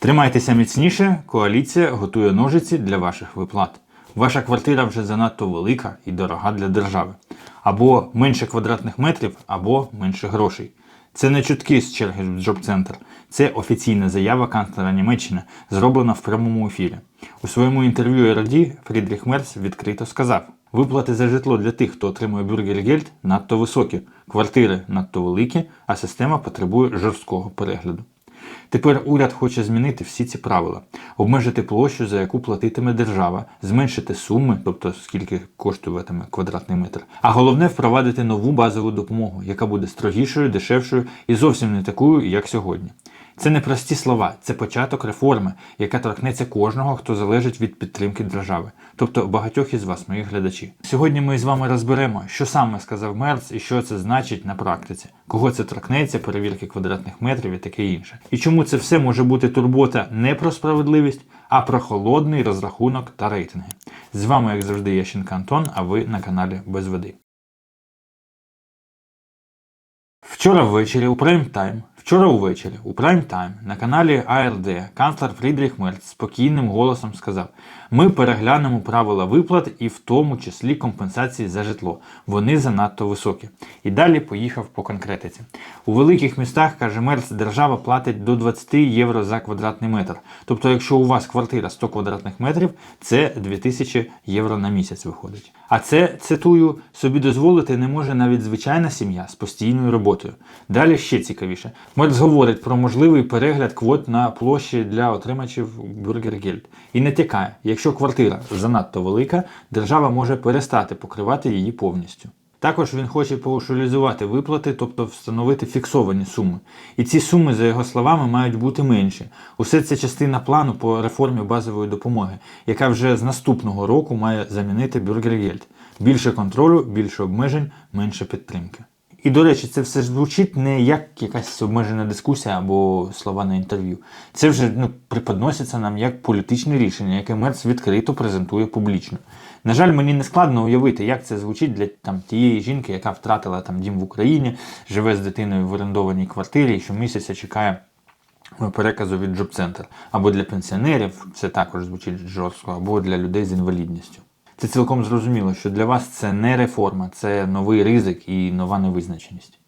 Тримайтеся міцніше, коаліція готує ножиці для ваших виплат. Ваша квартира вже занадто велика і дорога для держави. Або менше квадратних метрів, або менше грошей. Це не чутки з черги в Джоб-центр. Це офіційна заява канцлера Німеччини, зроблена в прямому ефірі. У своєму інтерв'ю РД Фрідріх Мерц відкрито сказав: виплати за житло для тих, хто отримує бюргергельд, надто високі, квартири надто великі, а система потребує жорсткого перегляду. Тепер уряд хоче змінити всі ці правила, обмежити площу, за яку платитиме держава, зменшити суми, тобто скільки коштуватиме квадратний метр. А головне впровадити нову базову допомогу, яка буде строгішою, дешевшою і зовсім не такою, як сьогодні. Це не прості слова, це початок реформи, яка торкнеться кожного, хто залежить від підтримки держави, тобто багатьох із вас, мої глядачі. Сьогодні ми з вами розберемо, що саме сказав Мерц і що це значить на практиці, кого це торкнеться, перевірки квадратних метрів і таке інше. І чому це все може бути турбота не про справедливість, а про холодний розрахунок та рейтинги. З вами, як завжди, Ященко Антон, а ви на каналі Без води. Вчора ввечері у прайм-тайм, вчора увечері у прайм-тайм на каналі АРД канцлер Фрідріх Мерц спокійним голосом сказав: Ми переглянемо правила виплат і в тому числі компенсації за житло. Вони занадто високі. І далі поїхав по конкретиці. У великих містах, каже Мерц, держава платить до 20 євро за квадратний метр. Тобто, якщо у вас квартира 100 квадратних метрів, це 2000 євро на місяць виходить. А це, цитую, собі дозволити не може навіть звичайна сім'я з постійною роботою. Далі ще цікавіше. Мерц говорить про можливий перегляд квот на площі для отримачів Бюргергельд. І не тякає, якщо квартира занадто велика, держава може перестати покривати її повністю. Також він хоче паушалізувати виплати, тобто встановити фіксовані суми. І ці суми, за його словами, мають бути менші. Усе це частина плану по реформі базової допомоги, яка вже з наступного року має замінити Бюргергельд. Більше контролю, більше обмежень, менше підтримки. І, до речі, це все звучить не як якась обмежена дискусія або слова на інтерв'ю. Це вже ну, преподноситься нам як політичне рішення, яке Мерц відкрито презентує публічно. На жаль, мені не складно уявити, як це звучить для там, тієї жінки, яка втратила там, дім в Україні, живе з дитиною в орендованій квартирі і щомісяця чекає переказу від Джоб-центр. Або для пенсіонерів, це також звучить жорстко, або для людей з інвалідністю. Це цілком зрозуміло, що для вас це не реформа, це новий ризик і нова невизначеність.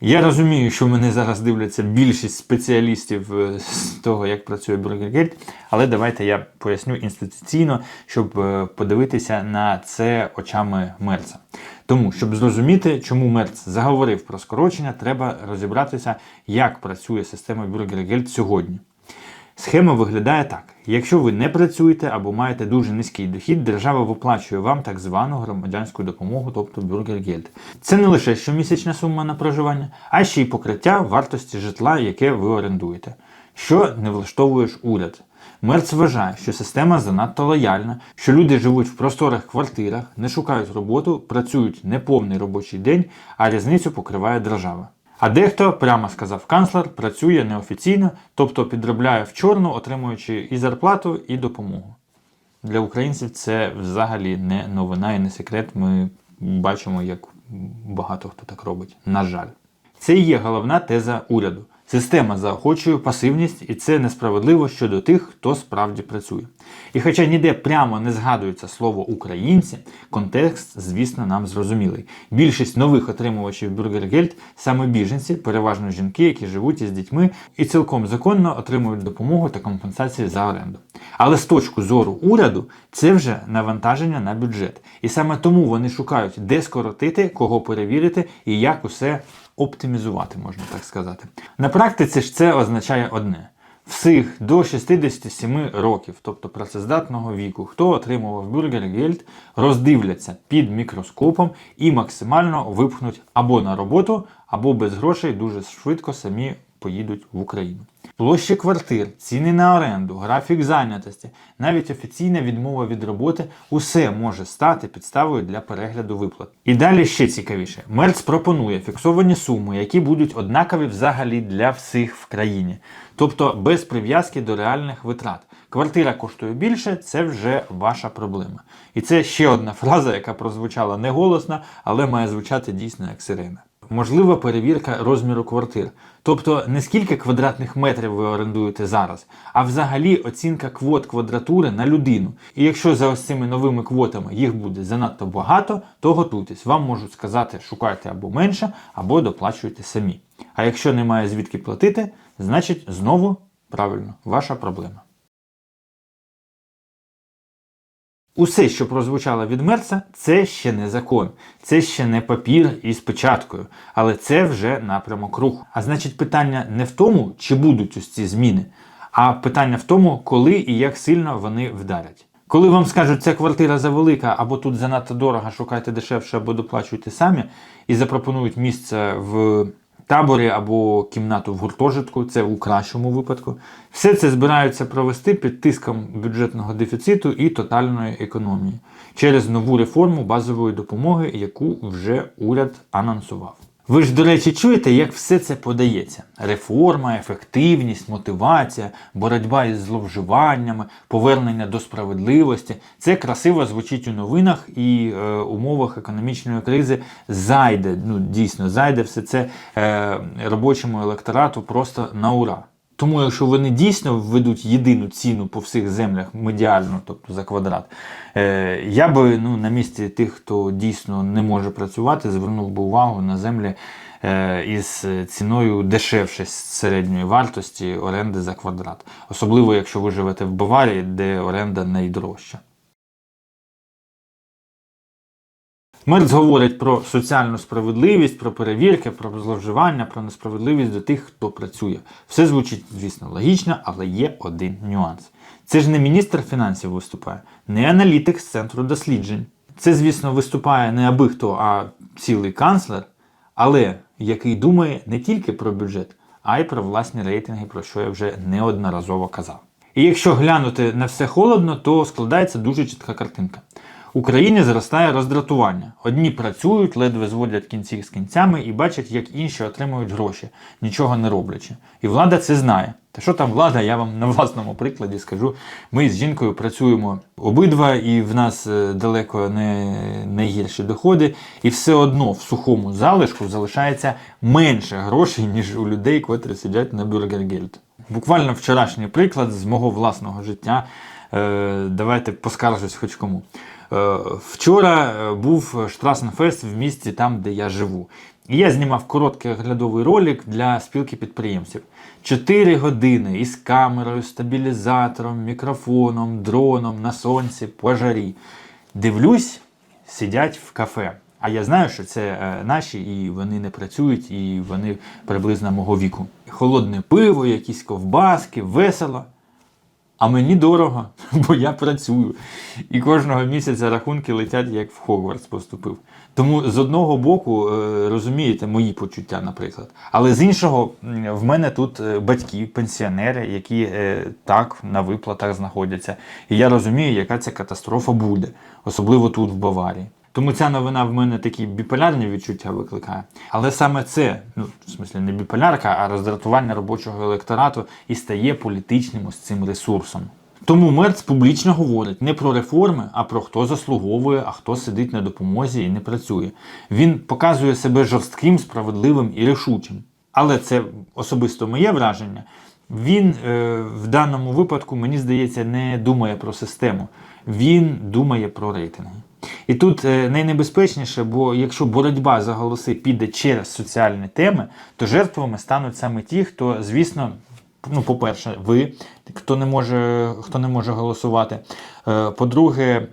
Я розумію, що мене зараз дивляться більшість спеціалістів е, з того, як працює Бургергельд, але давайте я поясню інституційно, щоб е, подивитися на це очами Мерца. Тому, щоб зрозуміти, чому Мерц заговорив про скорочення, треба розібратися, як працює система Бургергельд сьогодні. Схема виглядає так: якщо ви не працюєте або маєте дуже низький дохід, держава виплачує вам так звану громадянську допомогу, тобто бюргергельд. Це не лише щомісячна сума на проживання, а ще й покриття вартості житла, яке ви орендуєте. Що не влаштовуєш уряд. Мерц вважає, що система занадто лояльна, що люди живуть в просторих квартирах, не шукають роботу, працюють неповний робочий день, а різницю покриває держава. А дехто, прямо сказав канцлер, працює неофіційно, тобто підробляє в чорну, отримуючи і зарплату, і допомогу. Для українців це взагалі не новина і не секрет. Ми бачимо, як багато хто так робить. На жаль, це і є головна теза уряду. Система заохочує пасивність, і це несправедливо щодо тих, хто справді працює. І хоча ніде прямо не згадується слово українці, контекст, звісно, нам зрозумілий. Більшість нових отримувачів Бюргергельд саме біженці, переважно жінки, які живуть із дітьми і цілком законно отримують допомогу та компенсації за оренду. Але з точки зору уряду це вже навантаження на бюджет. І саме тому вони шукають, де скоротити, кого перевірити і як усе оптимізувати, можна так сказати. На практиці ж це означає одне. Всіх до 67 років, тобто працездатного віку, хто отримував бюргергельд, роздивляться під мікроскопом і максимально випхнуть або на роботу, або без грошей дуже швидко самі поїдуть в Україну. Площі квартир, ціни на оренду, графік зайнятості, навіть офіційна відмова від роботи усе може стати підставою для перегляду виплат. І далі ще цікавіше. Мерц пропонує фіксовані суми, які будуть однакові взагалі для всіх в країні, тобто без прив'язки до реальних витрат. Квартира коштує більше, це вже ваша проблема. І це ще одна фраза, яка прозвучала не голосно, але має звучати дійсно як сирена. Можлива перевірка розміру квартир. Тобто не скільки квадратних метрів ви орендуєте зараз, а взагалі оцінка квот квадратури на людину. І якщо за ось цими новими квотами їх буде занадто багато, то готуйтесь. Вам можуть сказати, шукайте або менше, або доплачуйте самі. А якщо немає звідки платити, значить знову правильно ваша проблема. Усе, що прозвучало від Мерца, це ще не закон, це ще не папір із печаткою, але це вже напрямок руху. А значить, питання не в тому, чи будуть ось ці зміни, а питання в тому, коли і як сильно вони вдарять. Коли вам скажуть, ця квартира завелика, або тут занадто дорого, шукайте дешевше, або доплачуйте самі, і запропонують місце в таборі або кімнату в гуртожитку, це у кращому випадку. Все це збираються провести під тиском бюджетного дефіциту і тотальної економії через нову реформу базової допомоги, яку вже уряд анонсував. Ви ж, до речі, чуєте, як все це подається: реформа, ефективність, мотивація, боротьба із зловживаннями, повернення до справедливості. Це красиво звучить у новинах і е, умовах економічної кризи зайде. Ну дійсно зайде все це е, робочому електорату просто на ура. Тому, якщо вони дійсно введуть єдину ціну по всіх землях медіально, тобто за квадрат, е, я би ну, на місці тих, хто дійсно не може працювати, звернув би увагу на землі е, із ціною дешевше середньої вартості оренди за квадрат. Особливо, якщо ви живете в Баварії, де оренда найдорожча. Мерц говорить про соціальну справедливість, про перевірки, про зловживання, про несправедливість до тих, хто працює. Все звучить, звісно, логічно, але є один нюанс. Це ж не міністр фінансів виступає, не аналітик з центру досліджень. Це, звісно, виступає не аби хто, а цілий канцлер, але який думає не тільки про бюджет, а й про власні рейтинги, про що я вже неодноразово казав. І якщо глянути на все холодно, то складається дуже чітка картинка. Україні зростає роздратування. Одні працюють, ледве зводять кінці з кінцями і бачать, як інші отримують гроші, нічого не роблячи. І влада це знає. Та що там влада, я вам на власному прикладі скажу. Ми з жінкою працюємо обидва, і в нас е, далеко не найгірші доходи, і все одно в сухому залишку залишається менше грошей, ніж у людей, котрі сидять на бюргергельд. Буквально вчорашній приклад з мого власного життя. Е, Давайте поскаржусь хоч кому. Е, Вчора е, був Штрасенфест в місті там, де я живу. І я знімав короткий оглядовий ролик для спілки підприємців. Чотири години із камерою, стабілізатором, мікрофоном, дроном, на сонці, пожарі. Дивлюсь, сидять в кафе. А я знаю, що це наші, і вони не працюють, і вони приблизно мого віку. Холодне пиво, якісь ковбаски, весело. А мені дорого, бо я працюю. І кожного місяця рахунки летять, як в Хогвартс поступив. Тому з одного боку, е, розумієте, мої почуття, наприклад. Але з іншого, в мене тут е, батьки, пенсіонери, які е, так на виплатах знаходяться. І я розумію, яка ця катастрофа буде, особливо тут, в Баварії. Тому ця новина в мене такі біполярні відчуття викликає. Але саме це, ну в смислі не біполярка, а роздратування робочого електорату і стає політичним ось цим ресурсом. Тому Мерц публічно говорить не про реформи, а про хто заслуговує, а хто сидить на допомозі і не працює. Він показує себе жорстким, справедливим і рішучим. Але це особисто моє враження. Він е, в даному випадку, мені здається, не думає про систему, він думає про рейтинги. І тут е, найнебезпечніше, бо якщо боротьба за голоси піде через соціальні теми, то жертвами стануть саме ті, хто, звісно, ну, по-перше, ви, хто не може, хто не може голосувати. Е, По-друге,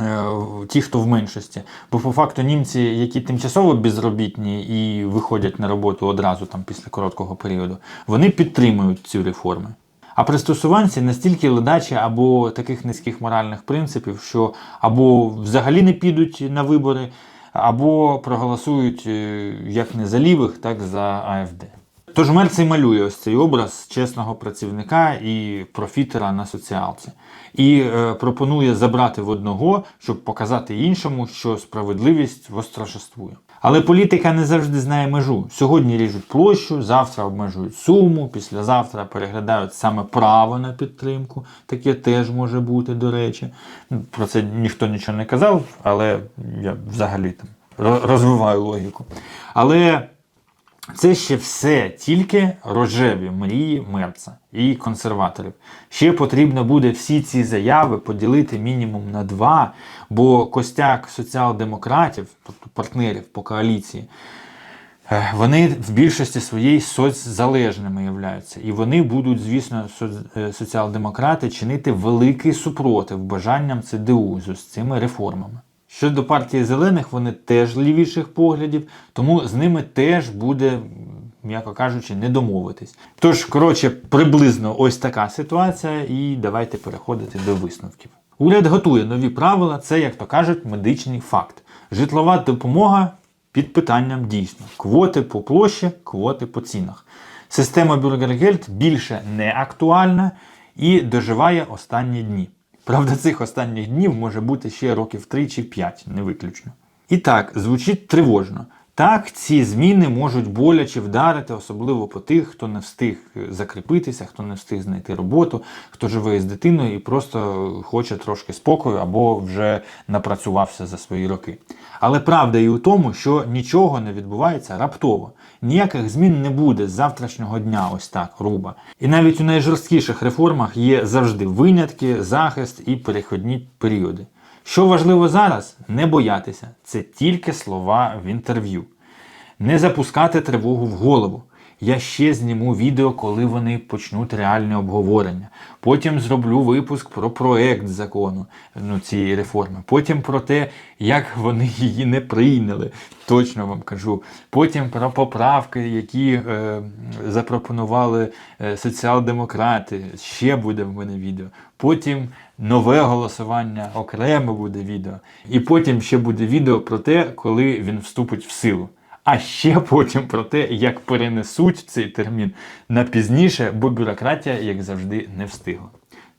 е, ті, хто в меншості. Бо по факту німці, які тимчасово безробітні і виходять на роботу одразу там після короткого періоду, вони підтримують ці реформи. А пристосуванці настільки ледачі або таких низьких моральних принципів, що або взагалі не підуть на вибори, або проголосують е, як не за лівих, так за АФД. Тож Мерц і малює ось цей образ чесного працівника і профітера на соціалці. І е, пропонує забрати в одного, щоб показати іншому, що справедливість восторжествує. Але політика не завжди знає межу. Сьогодні ріжуть площу, завтра обмежують суму, післязавтра переглядають саме право на підтримку. Таке теж може бути, до речі. Про це ніхто нічого не казав, але я взагалі там розвиваю логіку. Але це ще все тільки рожеві мрії Мерца і консерваторів. Ще потрібно буде всі ці заяви поділити мінімум на два, бо костяк соціал-демократів, тобто партнерів по коаліції, е, вони в більшості своєї соцзалежними являються. І вони будуть, звісно, е, соціал-демократи чинити великий супротив бажанням ЦДУ з цими реформами. Щодо партії зелених, вони теж лівіших поглядів, тому з ними теж буде, м'яко кажучи, не домовитись. Тож, коротше, приблизно ось така ситуація, і давайте переходити до висновків. Уряд готує нові правила, це, як то кажуть, медичний факт. Житлова допомога під питанням дійсно. Квоти по площі, квоти по цінах. Система Бюргергельд більше не актуальна і доживає останні дні. Правда, цих останніх днів може бути ще років 3 чи 5, не виключно. І так, звучить тривожно. Так, ці зміни можуть боляче вдарити, особливо по тих, хто не встиг закріпитися, хто не встиг знайти роботу, хто живе з дитиною і просто хоче трошки спокою або вже напрацювався за свої роки. Але правда і у тому, що нічого не відбувається раптово. Ніяких змін не буде з завтрашнього дня, ось так, грубо. І навіть у найжорсткіших реформах є завжди винятки, захист і перехідні періоди. Що важливо зараз, не боятися. Це тільки слова в інтерв'ю. Не запускати тривогу в голову. Я ще зніму відео, коли вони почнуть реальне обговорення. Потім зроблю випуск про проект закону ну, цієї реформи. Потім про те, як вони її не прийняли. Точно вам кажу. Потім про поправки, які е, запропонували е, соціал-демократи. Ще буде в мене відео. Потім нове голосування, окремо буде відео. І потім ще буде відео про те, коли він вступить в силу. А ще потім про те, як перенесуть цей термін на пізніше, бо бюрократія, як завжди, не встигла.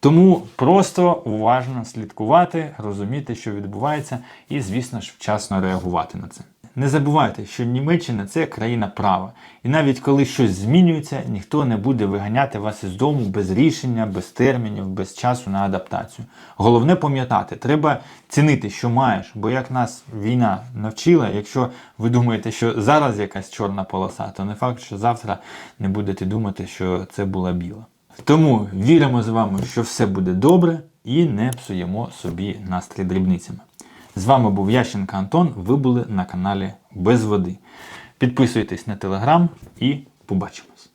Тому просто уважно слідкувати, розуміти, що відбувається, і, звісно ж, вчасно реагувати на це. Не забувайте, що Німеччина це країна права. І навіть коли щось змінюється, ніхто не буде виганяти вас із дому без рішення, без термінів, без часу на адаптацію. Головне пам'ятати, треба цінити, що маєш, бо як нас війна навчила, якщо ви думаєте, що зараз якась чорна полоса, то не факт, що завтра не будете думати, що це була біла. Тому віримо з вами, що все буде добре і не псуємо собі настрій дрібницями. З вами був Ященко Антон. Ви були на каналі Без води. Підписуйтесь на телеграм і побачимось.